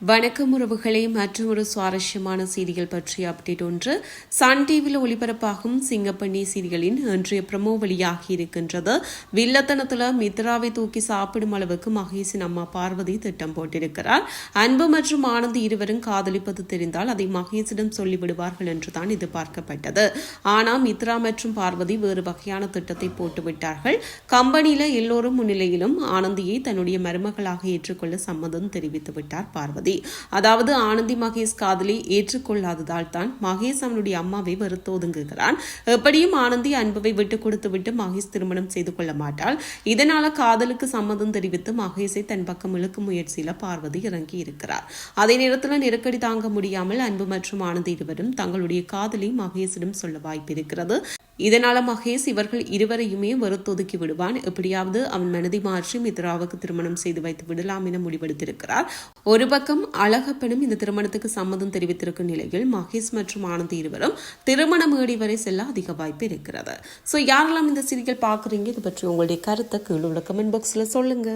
வணக்கம் உறவுகளே மற்றும் ஒரு சுவாரஸ்யமான செய்திகள் பற்றிய அப்டேட் ஒன்று. சன் டிவியில் ஒளிபரப்பாகும் சிங்கப்பண்ணி சீரியலின் இன்றைய ப்ரமோ வழியாகி இருக்கின்றது. வில்லத்தனத்தில் மித்ராவை தூக்கி சாப்பிடும் அளவுக்கு மகேஷின் அம்மா பார்வதி திட்டம் போட்டிருக்கிறார். அன்பு மற்றும் ஆனந்த் இருவரும் காதலிப்பது தெரிந்தால் அதை மகேஷிடம் சொல்லிவிடுவார்கள் என்றுதான் எதிர்பார்க்கப்பட்டது. ஆனால் மித்ரா மற்றும் பார்வதி வேறு வகையான திட்டத்தை போட்டுவிட்டார்கள். கம்பெனியில் எல்லோரும் முன்னிலையிலும் ஆனந்தியை தன்னுடைய மருமகளாக ஏற்றுக்கொள்ள சம்மதம் தெரிவித்து விட்டார் பார்வதி அதாவது ஆனந்தி மகேஷ் காதலை ஏற்றுக்கொள்ளாததால் தான் மகேஷ் அவனுடைய அம்மாவை வெறுத்து ஒதுங்குகிறான். எப்படியும் ஆனந்தி அன்புவை விட்டு கொடுத்து விட்டு மகேஷ் திருமணம் செய்து கொள்ள மாட்டாள். இதனால காதலுக்கு சம்மதம் தெரிவித்து மகேஷை தன் பக்கம் இழுக்கும் முயற்சியில பார்வதி இறங்கி இருக்கிறார். அதே நேரத்தில் நெருக்கடி தாங்க முடியாமல் அன்பு மற்றும் ஆனந்தி இருவரும் தங்களுடைய காதலை மகேஷிடம் சொல்ல வாய்ப்பு இருக்கிறது. இதனால மகேஷ் இவர்கள் இருவரையுமே வெறுத்தொதுக்கி விடுவான். எப்படியாவது அவன் மனதை மாற்றி மித்ராவுக்கு திருமணம் செய்து வைத்து விடலாம் என முடிவெடுத்திருக்கிறார். ஒரு பக்கம் அழகப்பனும் இந்த திருமணத்துக்கு சம்மதம் தெரிவித்திருக்கும் நிலையில் மகேஷ் மற்றும் ஆனந்த் இருவரும் திருமண மேடி வரை செல்ல அதிக வாய்ப்பு இருக்கிறது. ஸோ யாரெல்லாம் இந்த சீரியல் பார்க்குறீங்க? இது பற்றி உங்களுடைய கருத்தை கீழ் உள்ள கமெண்ட் பாக்ஸில் சொல்லுங்க.